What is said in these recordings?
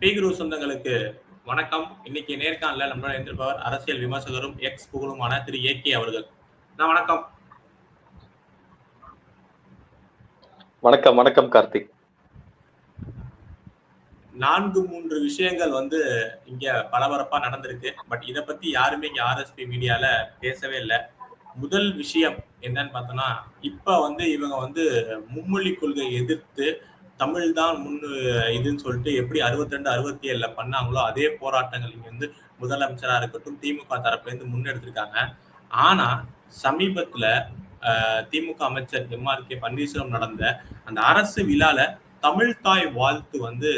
பீகுரு சொந்தங்களுக்கு வணக்கம். இன்னைக்கு நேர்காணல நம்மளோட இருந்திருப்பவர் அரசியல் விமர்சகரும் எக்ஸ் புகழுமான திரு ஏ கே அவர்கள். நான் வணக்கம். வணக்கம் வணக்கம் கார்த்திக். நான்கு மூன்று விஷயங்கள் வந்து இங்க பரபரப்பா நடந்திருக்கு. பட் இத பத்தி யாருமே இங்க ஆர்எஸ்பி மீடியால பேசவே இல்லை. முதல் விஷயம் என்னன்னு பார்த்தோம்னா இப்ப வந்து இவங்க வந்து மும்மொழி கொள்கை எதிர்த்து தமிழ் தான் முன்னு இதுன்னு சொல்லிட்டு எப்படி அறுபத்தி ரெண்டு அறுபத்தி ஏழுல பண்ணாங்களோ அதே போராட்டங்கள் இங்க வந்து முதலமைச்சரா இருக்கட்டும் திமுக தரப்புலேருந்து முன்னெடுத்திருக்காங்க. ஆனா சமீபத்துல திமுக அமைச்சர் எம்ஆர் கே பன்னீர்செல்வம் நடந்த அந்த அரசு விழால தமிழ் தாய் வாழ்த்து வந்து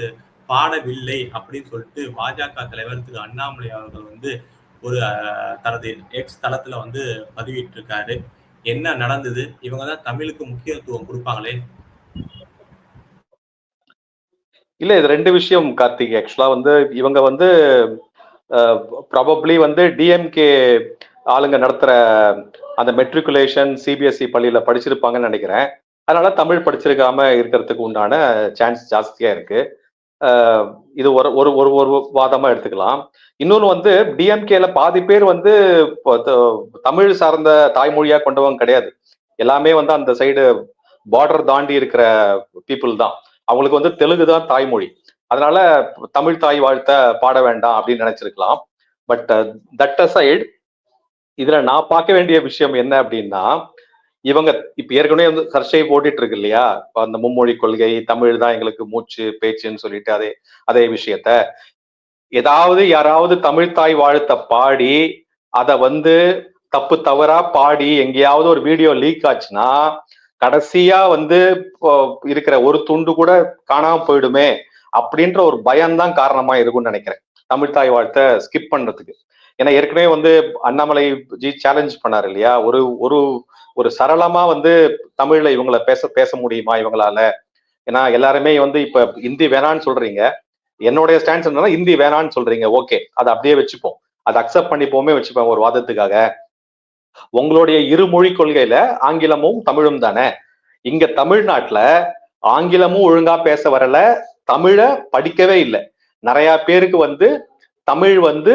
பாடவில்லை அப்படின்னு சொல்லிட்டு பாஜக தலைவர் திரு அண்ணாமலை அவர்கள் வந்து ஒரு அஹ், தனது எக்ஸ் தளத்துல வந்து பதிவிட்டிருக்காரு. என்ன நடந்தது? இவங்க தான் தமிழுக்கு முக்கியத்துவம் கொடுப்பாங்களே இல்ல இது ரெண்டு விஷயம் கார்த்திக். ஆக்சுவலா வந்து இவங்க வந்து ப்ராபப்ளி வந்து டிஎம்கே ஆளுங்க நடத்துற அந்த மெட்ரிகுலேஷன் சிபிஎஸ்இ பள்ளியில படிச்சிருப்பாங்கன்னு நினைக்கிறேன். அதனால தமிழ் படிச்சிருக்காம இருக்கிறதுக்கு உண்டான சான்ஸ் ஜாஸ்தியா இருக்கு. இது ஒரு ஒரு ஒரு ஒரு வாதமா எடுத்துக்கலாம். இன்னொன்று வந்து டிஎம்கேல பாதி பேர் வந்து இப்போ த- தமிழ் சார்ந்த தாய்மொழியா கொண்டவங்க கிடையாது. எல்லாமே வந்து அந்த சைடு பார்டர் தாண்டி இருக்கிற பீப்புள் தான். அவங்களுக்கு வந்து தெலுங்கு தான் தாய்மொழி. அதனால தமிழ் தாய் வாழ்த்த பாட வேண்டாம் அப்படின்னு நினைச்சிருக்கலாம். பட் தட் சைடு இதுல நான் பார்க்க வேண்டிய விஷயம் என்ன அப்படின்னா இவங்க இப்ப ஏற்கனவே வந்து சர்ச்சை போட்டுட்டு இருக்கு இல்லையா? அந்த மும்மொழி கொள்கை தமிழ் தான் எங்களுக்கு மூச்சு பேச்சுன்னு சொல்லிட்டு அதே அதே விஷயத்த. ஏதாவது யாராவது தமிழ் தாய் வாழ்த்த பாடி அத வந்து தப்பு தவறா பாடி எங்கேயாவது ஒரு வீடியோ லீக் ஆச்சுன்னா கடைசியா வந்து இப்போ இருக்கிற ஒரு துண்டு கூட காணாம போயிடுமே அப்படின்ற ஒரு பயம்தான் காரணமா இருக்கும்னு நினைக்கிறேன். தமிழ் தாய் வாழ்த்தை ஸ்கிப் பண்றதுக்கு. ஏன்னா ஏற்கனவே வந்து அண்ணாமலை ஜி சேலஞ்ச் பண்ணார் இல்லையா? ஒரு ஒரு ஒரு சரளமா வந்து தமிழ்ல இவங்கள பேச பேச முடியுமா இவங்களால? ஏன்னா எல்லாருமே வந்து இப்ப ஹிந்தி வேணான்னு சொல்றீங்க. என்னுடைய ஸ்டாண்ட்ஸ் என்னன்னா ஹிந்தி வேணான்னு சொல்றீங்க. ஓகே. அதை அப்படியே வச்சுப்போம். அதை அக்செப்ட் பண்ணிப்போமே வச்சுப்போம் ஒரு வாதத்துக்காக. உங்களுடைய இருமொழி கொள்கையில ஆங்கிலமும் தமிழும் தானே? இங்க தமிழ்நாட்டுல ஆங்கிலமும் ஒழுங்கா பேச வரல தமிழ படிக்கவே இல்லை. நிறைய பேருக்கு வந்து தமிழ் வந்து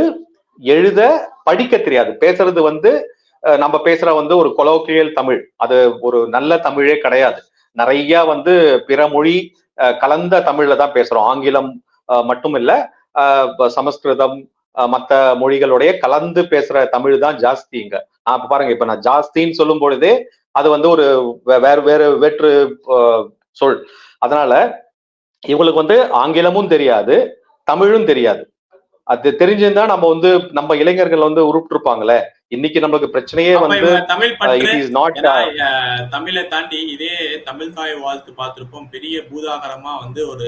எழுத படிக்க தெரியாது. பேசுறது வந்து அஹ், நம்ம பேசுற வந்து ஒரு கொலோக்கியல் தமிழ். அது ஒரு நல்ல தமிழே கிடையாது. நிறைய வந்து பிற மொழி அஹ், கலந்த தமிழ்ல தான் பேசுறோம். ஆங்கிலம் அஹ், மட்டும் இல்ல சமஸ்கிருதம் அஹ், மத்த மொழிகளுடைய கலந்து பேசுற தமிழ் தான் ஜாஸ்தி இங்க. இப்ப பாருங்க இப்ப நான் ஜாஸ்தின்னு சொல்லும் பொழுதே அது வந்து ஒரு வேறு வேறு வேற்று சொல். அதனால இவங்களுக்கு வந்து ஆங்கிலமும் தெரியாது தமிழும் தெரியாது. அது தெரிஞ்சிருந்தா நம்ம வந்து நம்ம இளைஞர்கள் வந்து உருப்பிட்டிருப்பாங்களே. இன்னைக்கு நம்மளுக்கு பிரச்சனையே அப்ப வந்து தமிழ் தமிழை தாண்டி இதே தமிழ் தாய் வாழ்த்து பார்த்திருப்போம். பெரிய பூதாகரமா வந்து ஒரு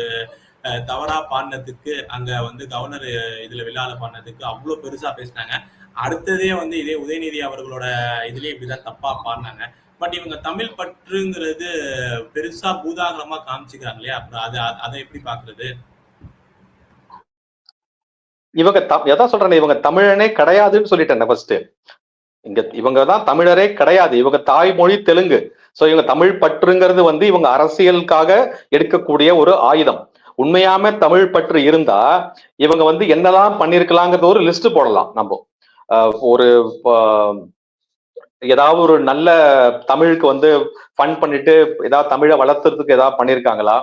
தவறா பாடினதுக்கு அங்க வந்து கவர்னர் இதுல விழால பாடினதுக்கு அவ்வளவு பெருசா பேசினாங்க. அடுத்ததே வந்து இதே உதயநிதி அவர்களோட இதுலயே இப்படிதான் தப்பா பாடினாங்க. பட் இவங்க தமிழ் பற்றுங்கிறது பெருசா பூதாகரமா காமிச்சுக்கிறாங்க இல்லையா அப்புறம் அதை அதை எப்படி பாக்குறது? இவங்க த- எதான் சொல்றேன் இவங்க தமிழனே கிடையாதுன்னு சொல்லிட்டேன் ஃபர்ஸ்ட் இங்க இவங்க தான் தமிழரே கிடையாது. இவங்க தாய்மொழி தெலுங்கு. சோ இவங்க தமிழ் பற்றுங்கிறது வந்து இவங்க அரசியலுக்காக எடுக்கக்கூடிய ஒரு ஆயுதம். உண்மையாம தமிழ் பற்று இருந்தா இவங்க வந்து என்னதான் பண்ணிருக்கலாங்கிறது ஒரு லிஸ்ட் போடலாம் நம்ம. ஒரு ஏதாவது ஒரு நல்ல தமிழுக்கு வந்து ஃபண்ட் பண்ணிட்டு ஏதாவது தமிழை வளர்த்துறதுக்கு ஏதாவது பண்ணியிருக்காங்களா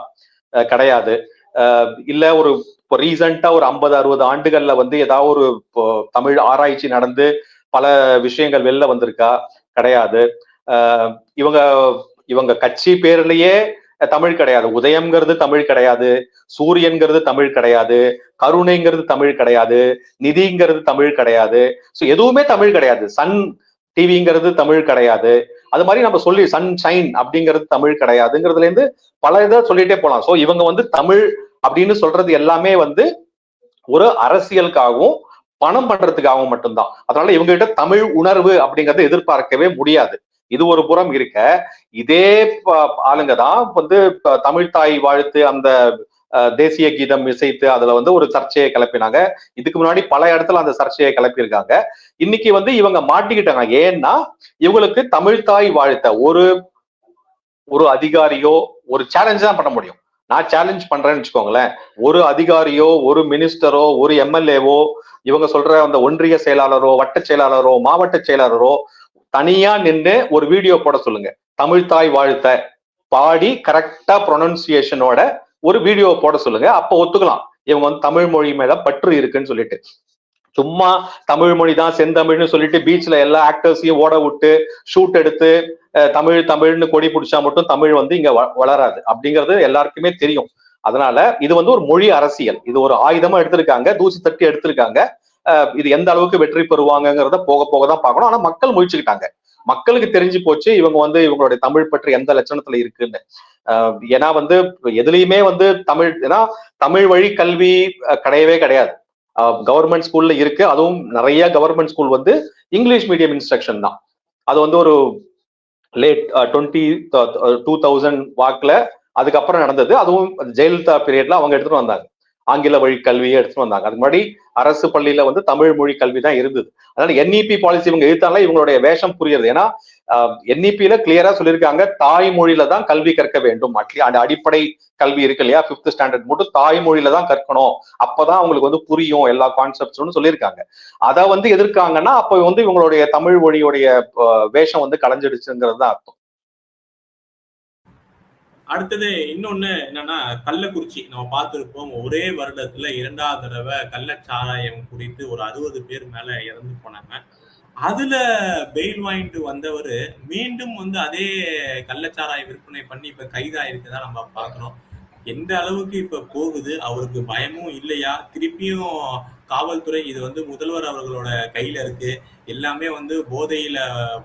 கிடையாது. இல்ல ஒரு இப்போ ரீசெண்டா ஒரு ஐம்பது அறுபது ஆண்டுகள்ல வந்து ஏதாவது ஒரு இப்போ தமிழ் ஆராய்ச்சி நடந்து பல விஷயங்கள் வெளில வந்திருக்கா? கிடையாது. இவங்க இவங்க கட்சி பேர்லயே தமிழ் கிடையாது. உதயம்ங்கிறது தமிழ் கிடையாது. சூரியன்கிறது தமிழ் கிடையாது. கருணைங்கிறது தமிழ் கிடையாது. நிதிங்கிறது தமிழ் கிடையாது. ஸோ எதுவுமே தமிழ் கிடையாது. சன் டிவிங்கிறது தமிழ் கிடையாது. அது மாதிரி நம்ம சொல்லி சன் ஷைன் அப்படிங்கிறது தமிழ் கிடையாதுங்கிறதுல இருந்து பல இதை சொல்லிட்டே போலாம். ஸோ இவங்க வந்து தமிழ் அப்படின்னு சொல்றது எல்லாமே வந்து ஒரு அரசியலுக்காகவும் பணம் பண்றதுக்காகவும் மட்டும்தான். அதனால இவங்க கிட்ட தமிழ் உணர்வு அப்படிங்கறத எதிர்பார்க்கவே முடியாது. இது ஒரு புறம் இருக்க. இதே ஆளுங்க தான் வந்து தமிழ் தாய் வாழ்த்து அந்த அஹ், தேசிய கீதம் இசைத்து அதுல வந்து ஒரு சர்ச்சையை கிளப்பினாங்க. இதுக்கு முன்னாடி பல இடத்துல அந்த சர்ச்சையை கிளப்பியிருக்காங்க. இன்னைக்கு வந்து இவங்க மாட்டிக்கிட்டாங்க. ஏன்னா இவங்களுக்கு தமிழ் தாய் வாழ்த்த ஒரு ஒரு அதிகாரியோ ஒரு சேலஞ்ச் தான் பண்ண முடியும். நான் சேலஞ்ச் பண்றேன்னு வச்சுக்கோங்களேன். ஒரு அதிகாரியோ ஒரு மினிஸ்டரோ ஒரு எம்எல்ஏவோ இவங்க சொல்ற அந்த ஒன்றிய செயலாளரோ வட்ட செயலாளரோ மாவட்ட செயலாளரோ தனியா நின்று ஒரு வீடியோ போட சொல்லுங்க. தமிழ் தாய் வாழ்த்த பாடி கரெக்டா ப்ரொனன்சியேஷனோட ஒரு வீடியோ போட சொல்லுங்க. அப்போ ஒத்துக்கலாம். இவங்க வந்து தமிழ் மொழி மேல பற்று இருக்குன்னு சொல்லிட்டு. சும்மா தமிழ் மொழி தான் செந்தமிழ்னு சொல்லிட்டு பீச்ல எல்லா ஆக்டர்ஸையும் ஓட விட்டு ஷூட் எடுத்து தமிழ் தமிழ்னு கொடி பிடிச்சா மட்டும் தமிழ் வந்து இங்க வ- வளராது. அப்படிங்கிறது எல்லாருக்குமே தெரியும். அதனால இது வந்து ஒரு மொழி அரசியல். இது ஒரு ஆயுதமா எடுத்திருக்காங்க. தூசி தட்டி எடுத்திருக்காங்க. இது எந்த அளவுக்கு வெற்றி பெறுவாங்கங்கிறத போக போக தான் பார்க்கணும். ஆனா மக்கள் முழிச்சுக்கிட்டாங்க. மக்களுக்கு தெரிஞ்சு போச்சு இவங்க வந்து இவங்களுடைய தமிழ் பற்றி எந்த லட்சணத்துல இருக்குன்னு. ஏன்னா வந்து எதுலயுமே வந்து தமிழ் ஏன்னா தமிழ் வழி கல்வி கிடையவே கிடையாது. கவர்மெண்ட் ஸ்கூல்ல இருக்கு. அதுவும் நிறைய கவர்மெண்ட் ஸ்கூல் வந்து இங்கிலீஷ் மீடியம் இன்ஸ்ட்ரக்ஷன் தான். அது வந்து ஒரு லேட் டுவெண்ட்டி டூ தௌசண்ட் வாக்ல அதுக்கப்புறம் நடந்தது. அதுவும் ஜெயலலிதா பீரியட்ல அவங்க எடுத்துட்டு வந்தாங்க. ஆங்கில வழி கல்வியை எடுத்துட்டு வந்தாங்க. அதுக்கு முன்னாடி அரசு பள்ளியில வந்து தமிழ் மொழி கல்வி தான் இருந்தது. அதனால என்இபி பாலிசி இவங்க எதிர்த்தால இவங்களுடைய வேஷம் புரியுது ஏன்னா என்இபியில கிளியரா சொல்லியிருக்காங்க தாய்மொழியில தான் கல்வி கற்க வேண்டும். அட்லீ அந்த அடிப்படை கல்வி இருக்கு இல்லையா? பிப்த் ஸ்டாண்டர்ட் மட்டும் தாய்மொழியில தான் கற்கணும். அப்பதான் அவங்களுக்கு வந்து புரியும் எல்லா கான்செப்ட்ஸ்னு சொல்லியிருக்காங்க. அதை வந்து எதிர்க்காங்கன்னா அப்ப வந்து இவங்களுடைய தமிழ் மொழியுடைய வேஷம் வந்து கலைஞ்சிடுச்சுங்கிறது தான் அர்த்தம். அடுத்தது இன்னொன்னு என்னன்னா கள்ளக்குறிச்சி நம்ம பார்த்திருப்போம். ஒரே வருடத்துல இரண்டாவது தடவை கள்ளச்சாராயம் குறித்து ஒரு அறுபது பேர் மேல இறந்து போனாங்க. அதுல பெயில் வாங்கிட்டு வந்தவர் மீண்டும் வந்து அதே கள்ளச்சாராய விற்பனை பண்ணி இப்ப கைதாயிருக்கதா நம்ம பாக்குறோம் எந்த அளவுக்கு இப்ப போகுது? அவருக்கு பயமும் இல்லையா? திருப்பியும் காவல்துறை இது வந்து முதல்வர் அவர்களோட கையில இருக்கு. எல்லாமே வந்து போதையில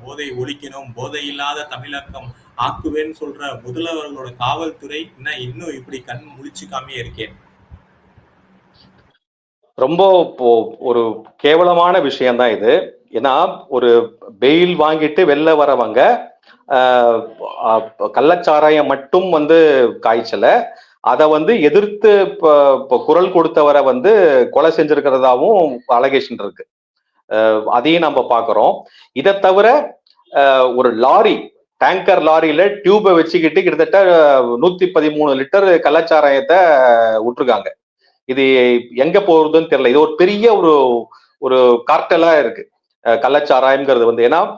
போதை ஒழிக்கணும் போதை இல்லாத தமிழகம் ஆக்குவேன்னு சொல்ற முதல்வர்களோட காவல்துறை என்ன இன்னும் இப்படி கண் முழிச்சுக்காமே இருக்கேன் ரொம்ப இப்போ ஒரு கேவலமான விஷயம்தான் இது. ஏன்னா ஒரு பெயில் வாங்கிட்டு வெளில வரவங்க கள்ளச்சாராயம் மட்டும் வந்து காய்ச்சல. அதை வந்து எதிர்த்து இப்போ குரல் கொடுத்தவரை வந்து கொலை செஞ்சிருக்கிறதாவும் அலகேஷன் இருக்கு. அதையும் நம்ம பார்க்குறோம் இதை தவிர ஒரு லாரி டேங்கர் லாரியில டியூபை வச்சுக்கிட்டு கிட்டத்தட்ட நூத்தி பதிமூணு லிட்டர் கள்ளச்சாராயத்தை விட்டுருக்காங்க. இது எங்க போறதுன்னு தெரியல. இது ஒரு பெரிய ஒரு ஒரு கார்டலா இருக்கு. கலாச்சாராயம்ங்கிறது கள்ளச்சாராயம்ங்கிறது வந்து. ஏன்னா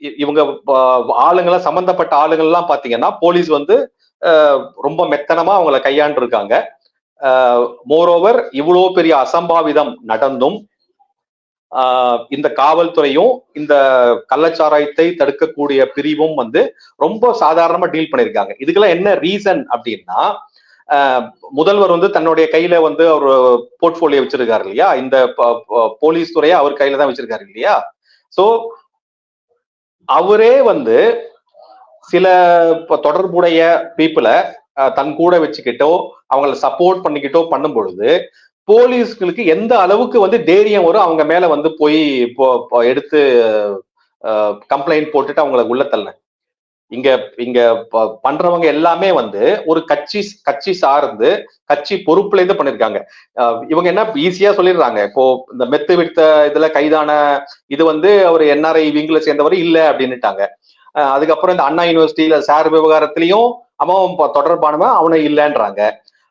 இ- இவங்க ப- ஆளுங்கெல்லாம் சம்பந்தப்பட்ட ஆளுங்கள்லாம் பாத்தீங்கன்னா போலீஸ் வந்து ரொம்ப மெத்தனமா அவங்கள கையாண்டு இருக்காங்க மோரோவர் இவ்வளோ பெரிய அசம்பாவிதம் நடந்தும் இந்த காவல்துறையும் இந்த கள்ளச்சாராயத்தை தடுக்கக்கூடிய பிரிவும் வந்து ரொம்ப சாதாரணமா டீல் பண்ணியிருக்காங்க. இதுக்கெல்லாம் என்ன ரீசன் அப்படின்னா ஆஹ் முதல்வர் வந்து தன்னுடைய கையில வந்து அவர் போர்ட்போலியோ வச்சிருக்காரு இல்லையா? இந்த போலீஸ் துறையை அவர் கையில தான் வச்சிருக்காரு இல்லையா? சோ அவரே வந்து சில தொடர்புடைய பீப்புளை தன் கூட வச்சுக்கிட்டோ அவங்கள சப்போர்ட் பண்ணிக்கிட்டோ பண்ணும் பொழுது போலீஸ்களுக்கு எந்த அளவுக்கு வந்து தைரியம் வரும் அவங்க மேல வந்து போய் இப்போ எடுத்து கம்ப்ளைண்ட் போட்டுட்டு அவங்கள உள்ள தள்ள இங்க இங்க ப- பண்றவங்க எல்லாமே வந்து ஒரு கட்சி கட்சி சார்ந்து கட்சி பொறுப்புல இருந்து பண்ணிருக்காங்க. இவங்க என்ன ஈஸியா சொல்லிடுறாங்க. இப்போ இந்த மெத்து விடுத்த இதுல கைதான இது வந்து அவர் என்ஆர்ஐ விங்கில சேர்ந்தவர் இல்ல அப்படின்னுட்டாங்க. அதுக்கப்புறம் இந்த அண்ணா யூனிவர்சிட்டியில சார் விவகாரத்திலையும் அவன் தொடர்பானவன் அவனை இல்லைன்றாங்க.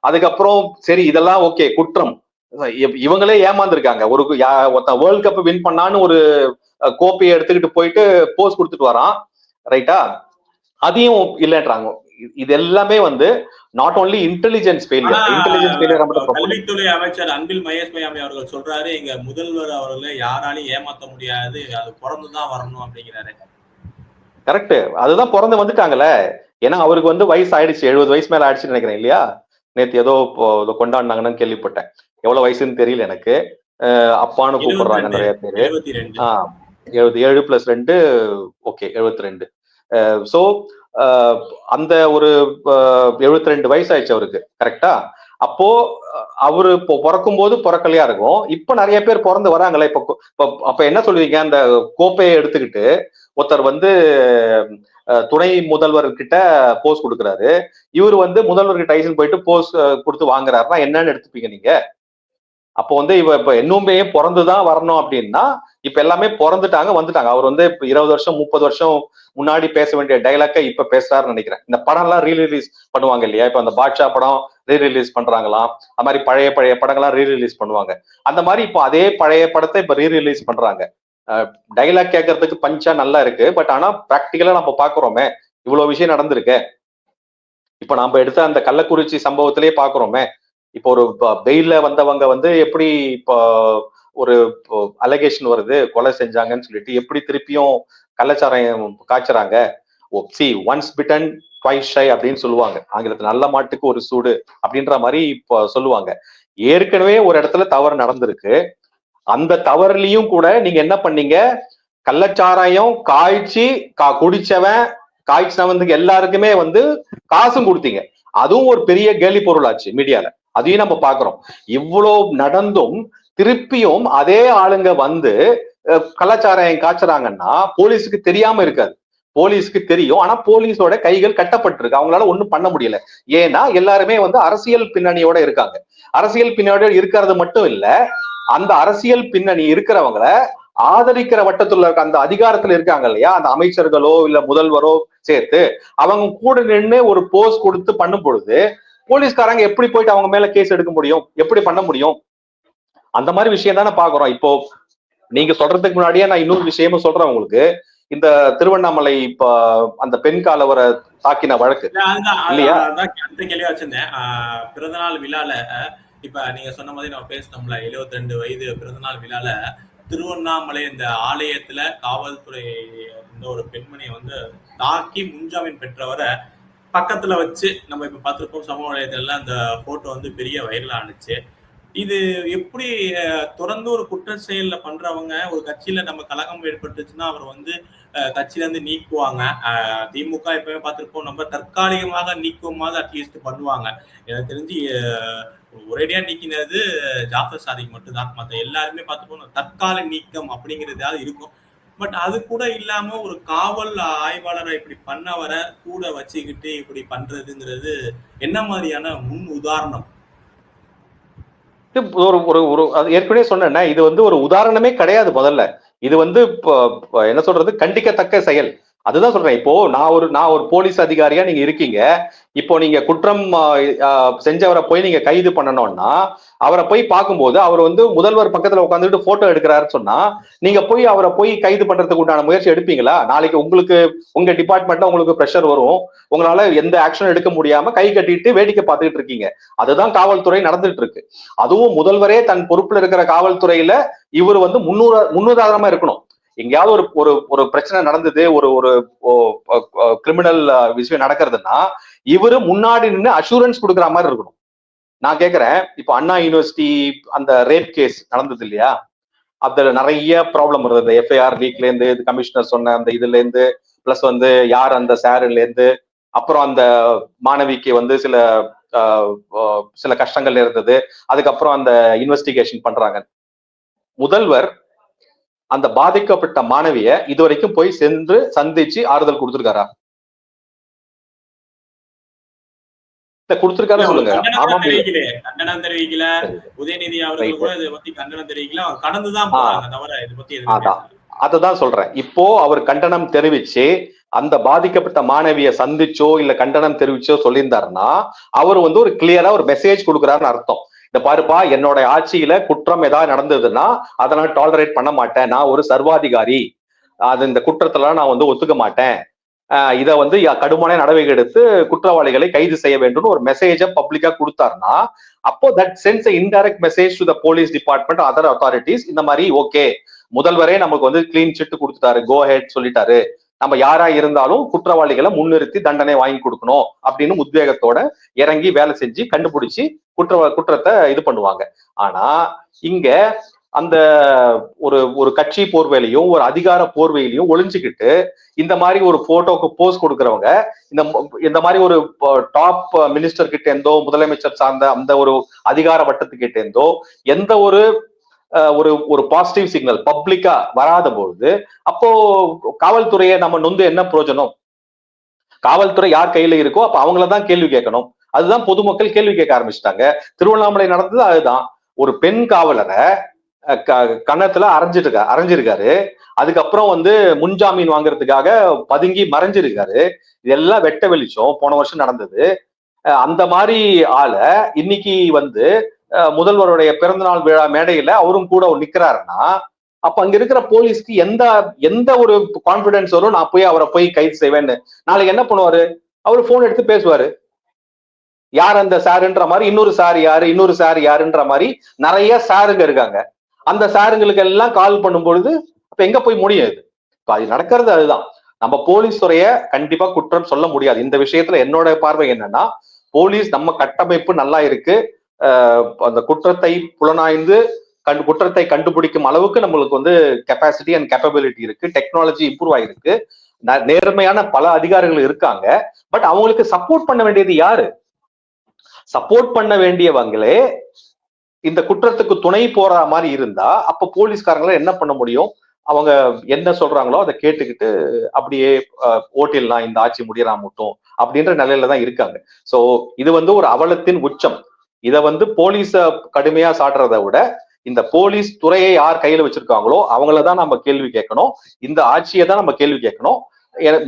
அதுக்கப்புறம் சரி இதெல்லாம் ஓகே குற்றம். இவங்களே ஏமாந்துருக்காங்க. ஒரு ஒருத்தன் வேர்ல்ட் கப் வின் பண்ணான்னு ஒரு கோப்பையை எடுத்துக்கிட்டு போயிட்டு போஸ் கொடுத்துட்டு வரான். ரைட்டா அதையும் இல்லைன்றாங்க. இது- எல்லாமே வந்து not only intelligence failure intelligence failure. கல்வித்துறை அமைச்சர் அன்பில் மகேஷ் மயாமி அவர்கள் சொல்றாரு எங்க முதல்வர் அவர்களை யாராலையும் ஏமாத்த முடியாது அது பிறந்துதான் வரணும் அப்படிங்கிறாரு. கரெக்ட் அதுதான் பிறந்து வந்துட்டாங்கல்ல ஏன்னா அவருக்கு வந்து வயசு ஆயிடுச்சு எழுபது வயசு மேல ஆயிடுச்சுன்னு நினைக்கிறேன் இல்லையா? நேத்து ஏதோ கொண்டாடினாங்கன்னு கேள்விப்பட்டேன். எவ்வளவு வயசுன்னு தெரியல எனக்கு. அப்பான்னு கூப்பிடுறாங்க நிறைய பேரு. எழுபத்தி ரெண்டு. ஆ எழுபது ஏழு பிளஸ் ரெண்டு ஓகே எழுபத்தி ரெண்டு. ஸோ அந்த ஒரு எழுபத்தி ரெண்டு வயசு ஆயிடுச்சு அவருக்கு கரெக்டா அப்போ அவரு இப்போ பிறக்கும் போது பிறக்கலையா இருக்கும். இப்ப நிறைய பேர் பிறந்து வராங்களே இப்போ அப்ப என்ன சொல்லுவீங்க? அந்த கோப்பையை எடுத்துக்கிட்டு ஒருத்தர் வந்து துணை முதல்வர் கிட்ட போஸ் கொடுக்குறாரு. இவர் வந்து முதல்வர்கிட்ட ஐசன் போயிட்டு போஸ் கொடுத்து வாங்குறாருன்னா என்னன்னு எடுத்துப்பீங்க நீங்க? அப்போ வந்து இவ இப்ப இன்னுமே பிறந்துதான் வரணும் அப்படின்னா இப்ப எல்லாமே பிறந்துட்டாங்க வந்துட்டாங்க. அவர் வந்து இப்ப இருபது வருஷம் முப்பது வருஷம் முன்னாடி பேச வேண்டிய டைலாக்க இப்ப பேசுறாருன்னு நினைக்கிறேன். இந்த படம் எல்லாம் ரீ ரிலீஸ் பண்ணுவாங்க இல்லையா? இப்ப அந்த பாட்ஷா படம் ரீ ரிலீஸ் பண்றாங்களாம். அது மாதிரி பழைய பழைய படங்கள்லாம் ரீ ரிலீஸ் பண்ணுவாங்க. அந்த மாதிரி இப்போ அதே பழைய படத்தை இப்ப ரீ ரிலீஸ் பண்றாங்க டைலாக் கேட்கறதுக்கு பஞ்சா நல்லா இருக்கு. பட் ஆனா பிராக்டிக்கலா நம்ம பாக்குறோமே. இவ்வளவு விஷயம் நடந்திருக்கு. இப்ப நம்ம எடுத்த அந்த கள்ளக்குறிச்சி சம்பவத்திலேயே பாக்குறோமே. இப்போ ஒரு பெயில வந்தவங்க வந்து எப்படி இப்போ ஒரு அலகேஷன் வருது கொலை செஞ்சாங்கன்னு சொல்லிட்டு எப்படி திருப்பியும் கள்ளச்சாராயம் காய்ச்சறாங்க? C once bitten twice shy அப்படின்னு சொல்லுவாங்க. ஆங்கிலத்தில் நல்ல மாட்டுக்கு ஒரு சூடு அப்படின்ற மாதிரி இப்போ சொல்லுவாங்க. ஏற்கனவே ஒரு இடத்துல தவறு நடந்திருக்கு. அந்த தவறுலையும் கூட நீங்க என்ன பண்ணீங்க? கள்ளச்சாராயம் காய்ச்சி கா குடிச்சவன் காய்ச்சினவனுக்கு எல்லாருக்குமே வந்து காசும் கொடுத்தீங்க. அதுவும் ஒரு பெரிய கேலி பொருளாச்சு மீடியால. அதையும் நம்ம பாக்குறோம் இவ்வளவு நடந்தும் திருப்பியும் அதே ஆளுங்க வந்து கலாச்சாரம் காய்ச்சறாங்கன்னா போலீஸுக்கு தெரியாம இருக்காது. போலீஸ்க்கு தெரியும். ஆனா போலீஸோட கைகள் கட்டப்பட்டிருக்கு. அவங்களால ஒண்ணும் பண்ண முடியல. ஏன்னா எல்லாருமே வந்து அரசியல் பின்னணியோட இருக்காங்க. அரசியல் பின்னணியோட இருக்கிறது மட்டும் இல்ல அந்த அரசியல் பின்னணி இருக்கிறவங்கள ஆதரிக்கிற வட்டத்துல இருக்க அந்த அதிகாரத்துல இருக்காங்க இல்லையா? அந்த அமைச்சர்களோ இல்ல முதல்வரோ சேர்த்து அவங்க கூட நின்று ஒரு போஸ் கொடுத்து பண்ணும் பொழுது போலீஸ்காரங்க எப்படி போயிட்டு அவங்க மேல கேஸ் எடுக்க முடியும்? எப்படி பண்ண முடியும்? அந்த மாதிரி விஷயம் தானே பாக்குறோம் இப்போ நீங்க சொல்றதுக்கு முன்னாடியே நான் இன்னொரு விஷயமும் சொல்றேன் உங்களுக்கு. இந்த திருவண்ணாமலை இப்ப அந்த பெண் காலவரை தாக்கின வழக்கு. இல்லையா? அந்த கேள்வி வச்சிருந்தேன். பிறந்தநாள் விழால இப்ப நீங்க சொன்ன மாதிரி நம்ம பேசினோம்ல எழுபத்தி ரெண்டு வயது பிறந்தநாள் விழால திருவண்ணாமலை இந்த ஆலயத்துல காவல்துறை இந்த ஒரு பெண்மணியை வந்து தாக்கி முன்ஜாமீன் பெற்றவரை பக்கத்துல வச்சு நம்ம இப்ப பார்த்திருப்போம் சமூக வலைதளத்துல அந்த போட்டோ வந்து பெரிய வைரல் ஆனிச்சு. இது எப்படி தொடர்ந்து ஒரு குற்ற செயலில் பண்றவங்க ஒரு கட்சியில நம்ம கலகம் ஏற்பட்டுச்சுன்னா அவர் வந்து கட்சியில இருந்து நீக்குவாங்க. திமுக எப்பவுமே பார்த்திருப்போம் நம்ம தற்காலிகமாக நீக்குவோமாவது அட்லீஸ்ட் பண்ணுவாங்க. எனக்கு தெரிஞ்சு ஒரேடியா நீக்கினது ஜாஃபர் சாதிக் மட்டும்தான். மற்ற எல்லாருமே பார்த்துப்போம் தற்கால நீக்கம் அப்படிங்கிறதாவது இருக்கும். பட் அது கூட இல்லாம ஒரு காவல் ஆய்வாளரை இப்படி பண்ணவரை கூட வச்சுக்கிட்டு இப்படி பண்றதுங்கிறது என்ன மாதிரியான முன் உதாரணம்? ஒரு ஒரு ஒரு ஏற்கனவே சொன்னேன்னா இது வந்து ஒரு உதாரணமே கிடையாது முதல்ல. இது வந்து என்ன சொல்றது? கண்டிக்கத்தக்க செயல். அதுதான் சொல்றேன். இப்போ நான் ஒரு நான் ஒரு போலீஸ் அதிகாரியா நீங்க இருக்கீங்க. இப்போ நீங்க குற்றம் செஞ்சவரை போய் நீங்க கைது பண்ணணும்னா அவரை போய் பார்க்கும்போது அவர் வந்து முதல்வர் பக்கத்துல உட்காந்துட்டு போட்டோ எடுக்கிறாருன்னு சொன்னா நீங்க போய் அவரை போய் கைது பண்றதுக்கு உண்டான முயற்சி எடுப்பீங்களா? நாளைக்கு உங்களுக்கு உங்க டிபார்ட்மெண்ட்ல உங்களுக்கு ப்ரெஷர் வரும். உங்களால எந்த ஆக்ஷன் எடுக்க முடியாம கை கட்டிட்டு வேடிக்கை பார்த்துட்டு இருக்கீங்க. அதுதான் காவல்துறை நடந்துட்டு இருக்கு. அதுவும் முதல்வரே தன் பொறுப்புல இருக்கிற காவல்துறையில இவர் வந்து முன்னூறு முன்னுதாரணமா இருக்கணும். எங்கேயாவது ஒரு ஒரு ஒரு பிரச்சனை நடந்தது ஒரு ஒரு கிரிமினல் விஷயம் நடக்கிறதுன்னா இவரு முன்னாடி நின்று அஷூரன்ஸ் கொடுக்குற மாதிரி இருக்கணும். நான் கேட்குறேன் இப்போ அண்ணா யூனிவர்சிட்டி அந்த ரேப் கேஸ் நடந்தது இல்லையா? அதுல நிறைய ப்ராப்ளம் இருந்தது எஃப்ஐஆர் லீக்ல இருந்து கமிஷனர் சொன்ன அந்த இதுல இருந்து பிளஸ் வந்து யார் அந்த சாருல இருந்து அப்புறம் அந்த மாணவிக்கு வந்து சில சில கஷ்டங்கள் இருந்தது. அதுக்கப்புறம் அந்த இன்வெஸ்டிகேஷன் பண்றாங்க. முதல்வர் அந்த பாதிக்கப்பட்ட மாணவிய இதுவரைக்கும் போய் சென்று சந்திச்சு ஆறுதல் கொடுத்திருக்காரா? கொடுத்திருக்காரு சொல்லுங்க. கண்டனம் தெரிவிக்கல. உதயநிதி அவர்கள் கூட இதை பத்தி கண்டனம் தெரிவிக்கல. கடந்துதான் தவிர இதை பத்தி அததான் சொல்றேன். இப்போ அவர் கண்டனம் தெரிவிச்சு அந்த பாதிக்கப்பட்ட மாணவிய சந்திச்சோ இல்ல கண்டனம் தெரிவிச்சோ சொல்லியிருந்தாருன்னா அவர் வந்து ஒரு கிளியரா ஒரு மெசேஜ் கொடுக்குறாருன்னு அர்த்தம். இந்த பாருப்பா என்னோட ஆட்சியில குற்றம் ஏதாவது நடந்ததுன்னா அதை நான் டாலரேட் பண்ண மாட்டேன். நான் ஒரு சர்வாதிகாரி. அது இந்த குற்றத்தெல்லாம் நான் வந்து ஒத்துக்க மாட்டேன். இதை வந்து கடுமையான நடவடிக்கை எடுத்து குற்றவாளிகளை கைது செய்ய வேண்டும் ஒரு மெசேஜை பப்ளிக்கா கொடுத்தாருன்னா அப்போ that sense indirect message to the police department other authorities இந்த மாதிரி ஓகே முதல்வரே நமக்கு வந்து கிளீன் சிட்டு கொடுத்துட்டாரு. கோ ஹெட் சொல்லிட்டாரு. நம்ம யாரா இருந்தாலும் குற்றவாளிகளை முன்னிறுத்தி தண்டனை வாங்கி கொடுக்கணும் அப்படின்னு உத்வேகத்தோட இறங்கி வேலை செஞ்சு கண்டுபிடிச்சு குற்ற குற்றத்தை இது பண்ணுவாங்க. ஆனா இங்க அந்த ஒரு ஒரு கட்சி போர்வையிலையும் ஒரு அதிகார போர்வையிலையும் ஒளிஞ்சுக்கிட்டு இந்த மாதிரி ஒரு போட்டோக்கு போஸ் கொடுக்கறவங்க இந்த இந்த மாதிரி ஒரு டாப் மினிஸ்டர் கிட்ட இருந்தோ முதலமைச்சர் சார்ந்த அந்த ஒரு அதிகார வட்டத்துக்கிட்ட இருந்தோ எந்த ஒரு ஒரு ஒரு பாசிட்டிவ் சிக்னல் பப்ளிக்கா வராத பொழுது அப்போ காவல்துறையை நம்ம நொந்து என்ன பிரயோஜனம்? காவல்துறை யார் கையில இருக்கோ அப்ப அவங்கள தான் கேள்வி கேட்கணும். அதுதான் பொதுமக்கள் கேள்வி கேட்க ஆரம்பிச்சிட்டாங்க. திருவண்ணாமலை நடந்தது அதுதான். ஒரு பெண் காவலரை கன்னத்துல அரைஞ்சிட்டு அரைஞ்சிருக்காரு. அதுக்கப்புறம் வந்து முன்ஜாமீன் வாங்குறதுக்காக பதுங்கி மறைஞ்சிருக்காரு. இதெல்லாம் வெட்ட வெளிச்சம் போன வருஷம் நடந்தது. அந்த மாதிரி ஆளை இன்னைக்கு வந்து முதல்வருடைய பிறந்தநாள் விழா மேடையில அவரும் கூட நிக்கிறாருன்னா அப்ப அங்க இருக்கிற போலீஸ்க்கு எந்த எந்த ஒரு கான்பிடன்ஸ் வரும்? நான் போய் அவரை போய் கைது செய்வேன்னு. நாளைக்கு என்ன பண்ணுவாரு? அவரு போன் எடுத்து பேசுவாரு. யார் அந்த சாருன்ற மாதிரி இன்னொரு சார் யாரு இன்னொரு சார் யாருன்ற மாதிரி நிறைய சாருங்க இருக்காங்க. அந்த சாருங்களுக்கு எல்லாம் கால் பண்ணும் பொழுது அப்ப எங்க போய் முடியும் இது? இப்ப அது நடக்கிறது அதுதான். நம்ம போலீஸ் துறைய கண்டிப்பா குற்றம் சொல்ல முடியாது. இந்த விஷயத்துல என்னோட பார்வை என்னன்னா போலீஸ் நம்ம கட்டமைப்பு நல்லா இருக்கு. அந்த குற்றத்தை புலனாய்ந்து கண்டு குற்றத்தை கண்டுபிடிக்கும் அளவுக்கு நம்மளுக்கு வந்து கெப்பாசிட்டி அண்ட் கேப்பபிலிட்டி இருக்கு. டெக்னாலஜி இம்ப்ரூவ் ஆயிருக்கு. ந- நேர்மையான பல அதிகாரிகள் இருக்காங்க. பட் அவங்களுக்கு சப்போர்ட் பண்ண வேண்டியது யாரு? சப்போர்ட் பண்ண வேண்டியவங்களே இந்த குற்றத்துக்கு துணை போற மாதிரி இருந்தா அப்ப போலீஸ்காரங்கள என்ன பண்ண முடியும்? அவங்க என்ன சொல்றாங்களோ அதை கேட்டுக்கிட்டு அப்படியே ஓட்டிடலாம் இந்த ஆட்சி முடியறாமட்டும் அப்படின்ற நிலையில தான் இருக்காங்க. சோ இது வந்து ஒரு அவலத்தின் உச்சம். இத வந்து போலீஸ கடுமையா சாடுறதை விட இந்த போலீஸ் துறையை யார் கையில வச்சிருக்காங்களோ அவங்கள தான் நம்ம கேள்வி கேட்கணும். இந்த ஆட்சியை தான் நம்ம கேள்வி கேட்கணும்.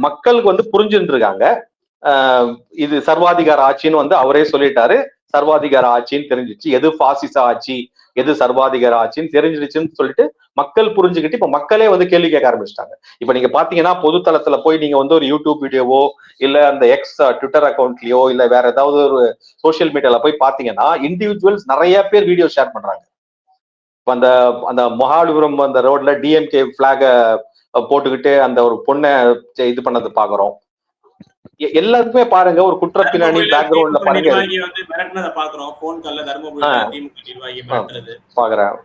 மக்களுக்கு வந்து புரிஞ்சுட்டு இருக்காங்க இது சர்வாதிகார ஆட்சின்னு வந்து அவரே சொல்லிட்டாரு. சர்வாதிகார ஆட்சின்னு தெரிஞ்சிச்சு. எது பாசிச ஆட்சி எது சர்வாதிகார ஆட்சின்னு தெரிஞ்சிடுச்சுன்னு சொல்லிட்டு மக்கள் புரிஞ்சுக்கிட்டு இப்ப மக்களே வந்து கேள்வி கேட்க ஆரம்பிச்சிட்டாங்க. இப்ப நீங்க பாத்தீங்கன்னா பொதுத்தளத்துல போய் நீங்க வந்து ஒரு யூடியூப் வீடியோவோ இல்ல அந்த எக்ஸ் ட்விட்டர் அக்கௌண்ட்லயோ இல்ல வேற ஏதாவது ஒரு சோஷியல் மீடியால போய் பாத்தீங்கன்னா இண்டிவிஜுவல்ஸ் நிறைய பேர் வீடியோ ஷேர் பண்றாங்க. இப்ப அந்த அந்த மொஹாலிபுரம் அந்த ரோட்ல டிஎம்கே பிளாக போட்டுக்கிட்டு அந்த ஒரு பொண்ணை இது பண்ணது பாக்குறோம். எல்லாருக்குமே பாருங்க ஒரு குற்ற பின்னணி தர்மபுரியில பேக்ரவுண்ட்ல பாருங்க பாக்குறேன்.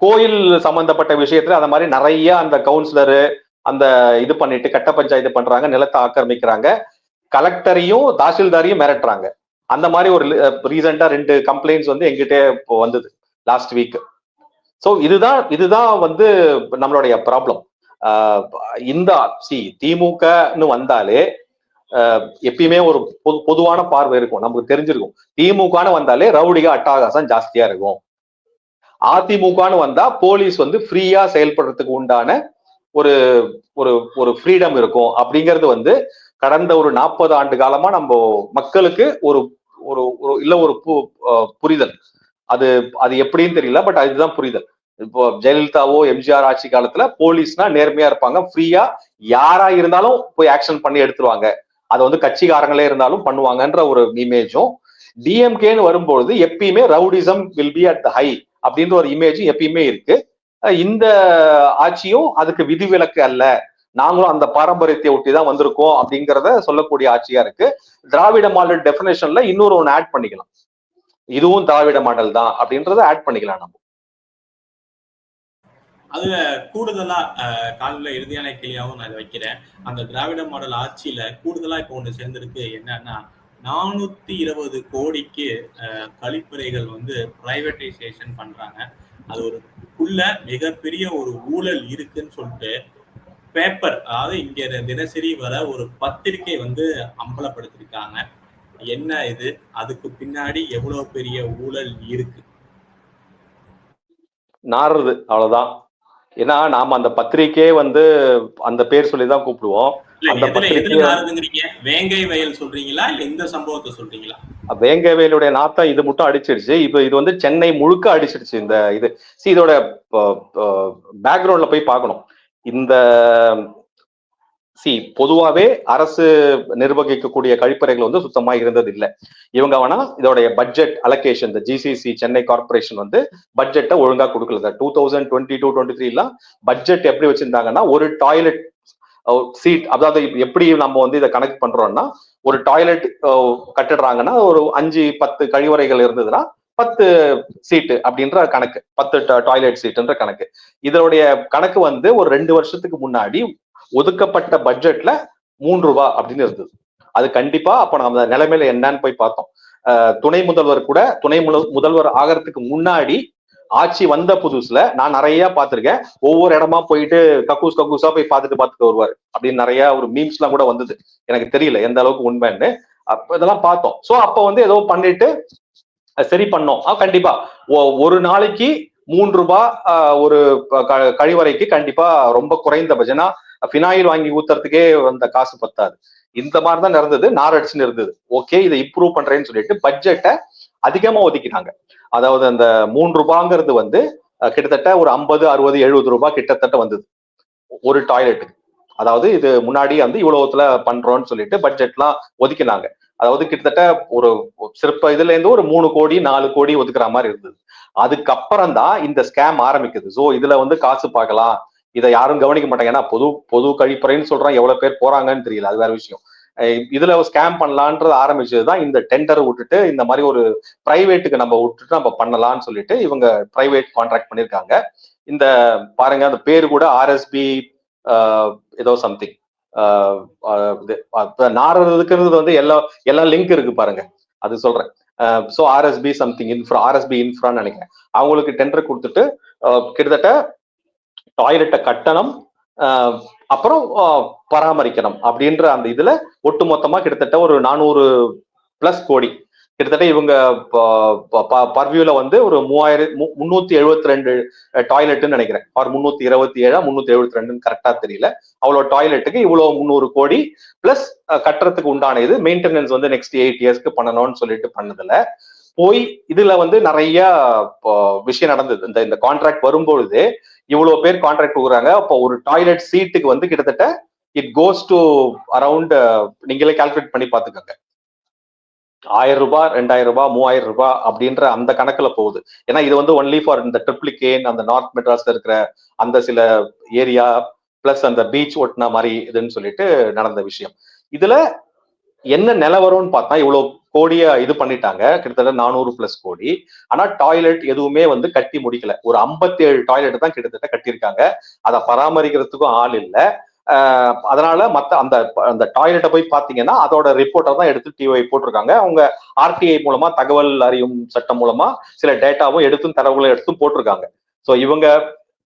கோயில் சம்பந்தப்பட்ட விஷயத்துல அந்த மாதிரி நிறைய அந்த கவுன்சிலரு அந்த இது பண்ணிட்டு கட்ட பஞ்சாயத்து பண்றாங்க நிலத்தை ஆக்கிரமிக்கிறாங்க. கலெக்டரையும் தாசில்தாரையும் மிரட்டுறாங்க. அந்த மாதிரி ஒரு ரீசெண்டா ரெண்டு கம்ப்ளைண்ட்ஸ் வந்து எங்கிட்ட வந்தது லாஸ்ட் வீக் ஸோ இதுதான் இதுதான் வந்து நம்மளுடைய ப்ராப்ளம் இந்த சி திமுகன்னு வந்தாலே எப்பயுமே ஒரு பொது பொதுவான பார்வை இருக்கும். நமக்கு தெரிஞ்சிருக்கும். திமுகன்னு வந்தாலே ரவுடிக அட்டகாசம் ஜாஸ்தியா இருக்கும். அதிமுகன்னு வந்தா போலீஸ் வந்து ஃப்ரீயா செயல்படுறதுக்கு உண்டான ஒரு ஒரு ஒரு ஃப்ரீடம் இருக்கும். அப்படிங்கிறது வந்து கடந்த ஒரு நாற்பது ஆண்டு காலமா நம்ம மக்களுக்கு ஒரு ஒரு ஒரு இல்ல ஒரு பு- புரிதல். அது அது எப்படின்னு தெரியல பட் அதுதான் புரிதல். இப்போ ஜெயலலிதாவோ எம்ஜிஆர் ஆட்சி காலத்துல போலீஸ்னா நேர்மையா இருப்பாங்க. ஃப்ரீயா யாரா இருந்தாலும் போய் ஆக்ஷன் பண்ணி எடுத்துருவாங்க. அதை வந்து கட்சிக்காரங்களே இருந்தாலும் பண்ணுவாங்கன்ற ஒரு இமேஜும் டிஎம்கேன்னு வரும்பொழுது எப்பயுமே rowdyism will be at the high அப்படின்ற ஒரு இமேஜும் எப்பயுமே இருக்கு. இந்த ஆட்சியும் அதுக்கு விதிவிலக்கு அல்ல. நாங்களும் அந்த பாரம்பரியத்தை ஒட்டி தான் வந்திருக்கோம் அப்படிங்கிறத சொல்லக்கூடிய ஆட்சியா இருக்கு. திராவிட மாடல் டெபினேஷன்ல இன்னொரு ஒன்று ஆட் பண்ணிக்கலாம். இதுவும் திராவிட மாடல் தான் அப்படின்றத ஆட் பண்ணிக்கலாம் நம்ம. அதுல கூடுதலா காலில் இறுதியான கேள்வியாகவும் நான் இதை வைக்கிறேன். அந்த திராவிட மாடல் ஆட்சியில கூடுதலா இப்போ ஒண்ணு சேர்ந்திருக்கு. என்னன்னா நானூத்தி இருபது கோடிக்கு கழிப்பறைகள் வந்து பிரைவேட்டைசேஷன் பண்றாங்க. அது ஒரு உள்ள மிகப்பெரிய ஒரு ஊழல் இருக்குன்னு சொல்லிட்டு பேப்பர் அதாவது இங்க தினசரி வர ஒரு பத்திரிகை வந்து அம்பலப்படுத்திருக்காங்க. என்ன இது? அதுக்கு பின்னாடி எவ்வளவு பெரிய ஊழல் இருக்கு? நாடுறது அவ்வளவுதான். ஏன்னா நாம அந்த பத்திரிக்கையே வந்து அந்த பேர் சொல்லி தான் கூப்பிடுவோம் அந்த நாருதுங்கிறீங்க வேங்கை வயல் சொல்றீங்களா? இல்ல இந்த சம்பவத்தை சொல்றீங்களா? வேங்கவேலுடைய நாத்தம் இது மட்டும் அடிச்சிடுச்சு இப்போ இது வந்து சென்னை முழுக்க அடிச்சிடுச்சு இந்த இது. சி இதோட பேக்ரவுண்ட்ல போய் பார்க்கணும். இந்த சி பொதுவாகவே அரசு நிர்வகிக்கக்கூடிய கழிப்பறைகள் வந்து சுத்தமா இருந்தது இல்லை இவங்க வேணா இதோடைய பட்ஜெட் அலகேஷன் இந்த ஜிசிசி சென்னை கார்பரேஷன் வந்து பட்ஜெட்டை ஒழுங்கா கொடுக்கல two thousand twenty two twenty த்ரீலாம் budget எப்படி வச்சிருந்தாங்கன்னா ஒரு டாய்லெட் சீட் அதாவது எப்படி நம்ம வந்து இதை கணக்கு பண்றோம்னா ஒரு டாய்லெட் கட்டுறாங்கன்னா ஒரு அஞ்சு பத்து கழிவறைகள் இருந்ததுன்னா பத்து சீட்டு அப்படின்ற கணக்கு பத்து டாய்லெட் சீட்டுன்ற கணக்கு. இதனுடைய கணக்கு வந்து ஒரு ரெண்டு வருஷத்துக்கு முன்னாடி ஒதுக்கப்பட்ட பட்ஜெட்ல மூன்று ரூபா அப்படின்னு இருந்தது. அது கண்டிப்பா அப்ப நம்ம நிலைமையில என்னன்னு போய் பார்த்தோம். துணை முதல்வர் கூட துணை முதல்வர் ஆகிறதுக்கு முன்னாடி ஆட்சி வந்த புதுசுல நான் நிறைய பார்த்திருக்கேன். ஒவ்வொரு இடமா போயிட்டு கக்கூஸ் கக்கூஸா போய் பார்த்துட்டு பார்த்துட்டு வருவாரு அப்படின்னு நிறைய ஒரு மீம்ஸ் எல்லாம் கூட வந்தது. எனக்கு தெரியல எந்த அளவுக்கு உண்மைன்னு. அப்ப இதெல்லாம் பார்த்தோம். சோ அப்ப வந்து ஏதோ பண்ணிட்டு சரி பண்ணோம். ஆ, கண்டிப்பா. ஒ- ஒரு நாளைக்கு மூன்று ரூபாய் ஒரு க- கழிவறைக்கு கண்டிப்பா ரொம்ப குறைந்தபட்சம் ஏன்னா ஃபினாயில் வாங்கி ஊத்துறதுக்கே அந்த காசு பத்தாது. இந்த மாதிரி தான் நடந்தது நாரடிச்சுன்னு இருந்தது. ஓகே இதை இம்ப்ரூவ் பண்றேன்னு சொல்லிட்டு பட்ஜெட்டை அதிகமா ஒதுக்கினாங்க அதாவது அந்த மூன்று ரூபாங்கிறது வந்து கிட்டத்தட்ட ஒரு ஐம்பது அறுபது எழுபது ரூபாய் கிட்டத்தட்ட வந்தது. ஒரு டாய்லெட்டுக்கு அதாவது இது முன்னாடி வந்து இவ்வளவுல பண்றோம்னு சொல்லிட்டு பட்ஜெட்லாம் ஒதுக்கினாங்க. அதாவது கிட்டத்தட்ட ஒரு சிறப்பு இதுல இருந்து ஒரு மூணு கோடி நாலு கோடி ஒதுக்குற மாதிரி இருந்தது. அதுக்கப்புறம் தான் இந்த ஸ்கேம் ஆரம்பிக்குது. ஸோ இதுல வந்து காசு பார்க்கலாம். இதை யாரும் கவனிக்க மாட்டாங்க. ஏன்னா பொது பொது கழிப்பறைன்னு சொல்றான் எவ்வளவு பேர் போறாங்கன்னு தெரியல. அது வேற விஷயம். இதுல ஸ்கேம் பண்ணலான்றது ஆரம்பிச்சது தான் இந்த டெண்டர் விட்டுட்டு இந்த மாதிரி ஒரு பிரைவேட்டுக்கு நம்ம விட்டுட்டு நம்ம பண்ணலாம்னு சொல்லிட்டு இவங்க பிரைவேட் கான்ட்ராக்ட் பண்ணிருக்காங்க. இந்த பாருங்க அந்த பேரு கூட ஆர்எஸ்பி ஏதோ சம்திங் நாடுறதுக்குறது வந்து எல்லா எல்லா லிங்க் இருக்கு பாருங்க. அது சொல்றேன். So RSB something infra RSB இன்ஃப்ரான்னு நினைக்கிறேன். அவங்களுக்கு டெண்டர் கொடுத்துட்டு கிட்டத்தட்ட டாய்லெட்டை கட்டணம் அப்புறம் பராமரிக்கணும் அப்படின்ற அந்த இதுல ஒட்டு மொத்தமா கிட்டத்தட்ட ஒரு நானூறு பிளஸ் கோடி. கிட்டத்தட்ட இவங்க பர்வியூல வந்து ஒரு மூவாயிரம் முன்னூத்தி எழுபத்தி ரெண்டு டாய்லெட்னு நினைக்கிறேன். ஆர் முன்னூத்தி இருபத்தி ஏழா முன்னூத்தி எழுபத்தி ரெண்டுன்னு கரெக்டா தெரியல. அவ்வளோ டாய்லெட்டுக்கு இவ்வளவு முந்நூறு கோடி பிளஸ் கட்டுறதுக்கு உண்டான இது மெயின்டெனன்ஸ் வந்து நெக்ஸ்ட் எயிட் இயர்ஸ்க்கு பண்ணணும்னு சொல்லிட்டு பண்ணதுல. போய் இதுல வந்து நிறைய இப்போ, விஷயம் நடந்தது. இந்த இந்த கான்ட்ராக்ட் வரும்பொழுது இவ்வளவு பேர் கான்ட்ராக்ட் கொடுக்குறாங்க. அப்போ ஒரு டாய்லெட் சீட்டுக்கு வந்து கிட்டத்தட்ட இட் கோஸ் டு அரவுண்ட் நீங்களே கால்குலேட் பண்ணி பாத்துக்கோங்க ஆயிரம் ரூபாய் ரெண்டாயிரம் ரூபாய் மூவாயிரம் ரூபாய் அப்படின்ற அந்த கணக்குல போகுது. ஏன்னா இது வந்து ஒன்லி ஃபார் இந்த ட்ரிப்ளிகேன் அந்த நார்த் மெட்ராஸ்ல இருக்கிற அந்த சில ஏரியா பிளஸ் அந்த பீச் ஒட்டின மாதிரி இதுன்னு சொல்லிட்டு நடந்த விஷயம். இதுல என்ன நிலவரம்னு பார்த்தா இவ்வளவு கோடியை இது பண்ணிட்டாங்க. கிட்டத்தட்ட நானூறு பிளஸ் கோடி. ஆனா டாய்லெட் எதுவுமே வந்து கட்டி முடிக்கல. ஒரு 57 ஏழு டாய்லெட் தான் கிட்டத்தட்ட கட்டியிருக்காங்க. அதை பராமரிக்கிறதுக்கும் ஆள் இல்லை. அதனால மத்த அந்த அந்த டாய்லெட்டை போய் பாத்தீங்கன்னா அதோட ரிப்போர்ட்டை தான் எடுத்து டிஒய் போட்டிருக்காங்க. அவங்க ஆர்டிஐ மூலமா தகவல் அறியும் சட்டம் மூலமா சில டேட்டாவும் எடுத்தும் தரவுகளும் எடுத்தும் போட்டிருக்காங்க. ஸோ இவங்க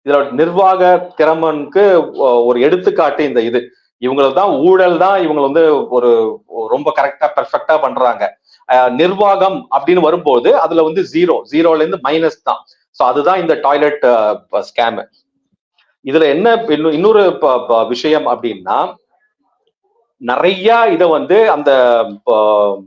இதோட நிர்வாக திறமனுக்கு ஒரு எடுத்துக்காட்டு இந்த இது. இவங்களுக்கு தான் ஊழல் தான் இவங்க வந்து ஒரு ரொம்ப கரெக்டா பெர்ஃபெக்டா பண்றாங்க. நிர்வாகம் அப்படின்னு வரும்போது அதுல வந்து ஜீரோ ஜீரோல இருந்து மைனஸ் தான். ஸோ அதுதான் இந்த டாய்லெட் ஸ்கேமு இதுல என்ன இன்னொரு ப- ப- விஷயம் அப்படின்னா நிறைய இதை வந்து அந்த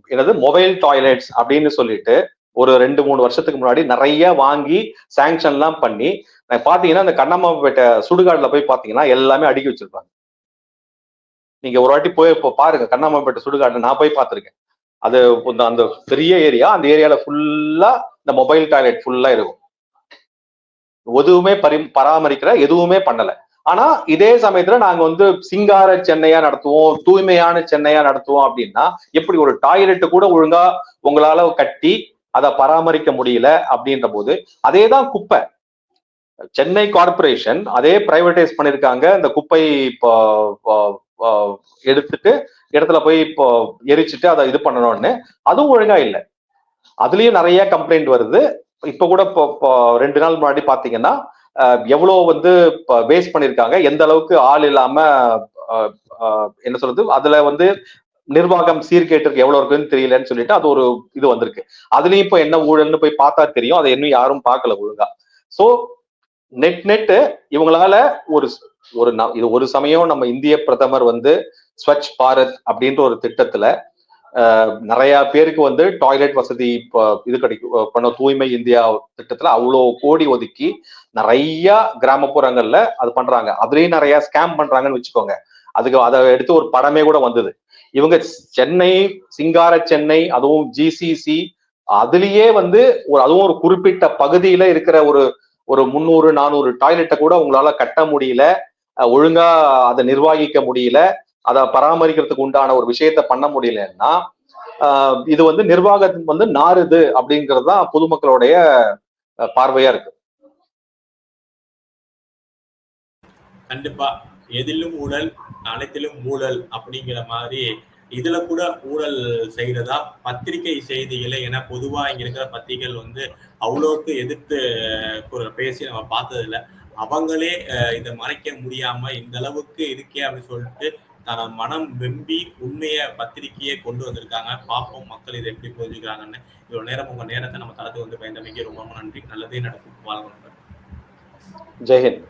என்னது மொபைல் டாய்லெட்ஸ் அப்படின்னு சொல்லிட்டு ஒரு ரெண்டு மூணு வருஷத்துக்கு முன்னாடி நிறைய வாங்கி சாங்ஷன் எல்லாம் பண்ணி நான் பாத்தீங்கன்னா இந்த கண்ணம்மாப்பேட்டை சுடுகாடுல போய் பாத்தீங்கன்னா எல்லாமே அடுக்கி வச்சிருப்பாங்க. நீங்க ஒரு வாட்டி போய் இப்போ பாருங்க கண்ணம்மாப்பேட்டை சுடுகாடு நான் போய் பார்த்துருக்கேன். அது அந்த அந்த பெரிய ஏரியா அந்த ஏரியால ஃபுல்லா இந்த மொபைல் டாய்லெட் ஃபுல்லா இருக்கும். எதுவுமே பரி பராமரிக்கிற எதுவுமே பண்ணல. ஆனா இதே சமயத்துல நாங்க வந்து சிங்கார சென்னையா நடத்துவோம் தூய்மையான சென்னையா நடத்துவோம் அப்படின்னா எப்படி ஒரு டாய்லெட் கூட ஒழுங்கா உங்களால கட்டி அதை பராமரிக்க முடியல அப்படின்ற போது அதே தான் குப்பை. சென்னை கார்ப்பரேஷன் அதே பிரைவேடைஸ் பண்ணிருக்காங்க. இந்த குப்பை இப்போ எடுத்துட்டு இடத்துல போய் இப்போ எரிச்சிட்டு அதை இது பண்ணணும்னு. அதுவும் ஒழுங்கா இல்லை. அதுலயும் நிறைய கம்ப்ளைண்ட் வருது. இப்ப கூட இப்போ இப்போ ரெண்டு நாள் முன்னாடி பாத்தீங்கன்னா எவ்வளோ எவ்வளவு வந்து வேஸ்ட் பண்ணிருக்காங்க. எந்த அளவுக்கு ஆள் இல்லாம அஹ், அஹ், என்ன சொல்றது? அதுல வந்து நிர்வாகம் சீர்கேட்டிருக்கு எவ்வளவு இருக்குன்னு தெரியலன்னு சொல்லிட்டு அது ஒரு இது வந்திருக்கு. அதுலயும் இப்போ என்ன ஊழல்னு போய் பார்த்தா தெரியும். அதை இன்னும் யாரும் பார்க்கல ஒழுங்கா. சோ நெட் நெட்டு இவங்களால ஒரு ஒரு ந- இது ஒரு சமயம் நம்ம இந்திய பிரதமர் வந்து ஸ்வச் பாரத் அப்படின்ற ஒரு திட்டத்துல நிறைய பேருக்கு வந்து டாய்லெட் வசதி இப்போ இது கிடைக்கும் பண்ண தூய்மை இந்தியா திட்டத்துல அவ்வளோ கோடி ஒதுக்கி நிறைய கிராமப்புறங்கள்ல அது பண்றாங்க. அதுலயும் நிறைய ஸ்கேம் பண்றாங்கன்னு வச்சுக்கோங்க. அதுக்கு அதை எடுத்து ஒரு படமே கூட வந்தது. இவங்க சென்னை சிங்கார சென்னை அதுவும் ஜிசிசி அதுலயே வந்து ஒரு அதுவும் ஒரு குறிப்பிட்ட பகுதியில இருக்கிற ஒரு ஒரு முந்நூறு நானூறு டாய்லெட்டை கூட உங்களால கட்ட முடியல. ஒழுங்கா அதை நிர்வகிக்க முடியல. அதை பராமரிக்கிறதுக்கு உண்டான ஒரு விஷயத்த பண்ண முடியலன்னா ஆஹ் இது வந்து நிர்வாகம் வந்து நாறுது அப்படிங்கிறது தான் பொதுமக்களுடைய அஹ், பார்வையா இருக்கு. கண்டிப்பா. எதிலும் ஊழல் அனைத்திலும் ஊழல் அப்படிங்கிற மாதிரி இதுல கூட ஊழல் செய்யறதா? பத்திரிகை செய்திகளை ஏன்னா பொதுவா இங்க இருக்கிற பத்திரிகைகள் வந்து அவ்வளோக்கு எதிர்த்து பேசி நம்ம பார்த்தது இல்ல அவங்களே அஹ், இதை மறைக்க முடியாம இந்த அளவுக்கு இருக்கே அப்படின்னு சொல்லிட்டு தன மனம் வெம்பி உண்மைய பத்திரிகையை கொண்டு வந்திருக்காங்க. பார்ப்போம் மக்கள் இதை எப்படி புரிஞ்சுக்கிறாங்கன்னு. இவ்வளவு நேரம் உங்க நேரத்தை நம்ம தளத்துக்கு வந்து பயந்தமைக்கு ரொம்ப ரொம்ப நன்றி. நல்லதே நடக்கும். வாழ்க்கை ஜெய்ஹிந்த்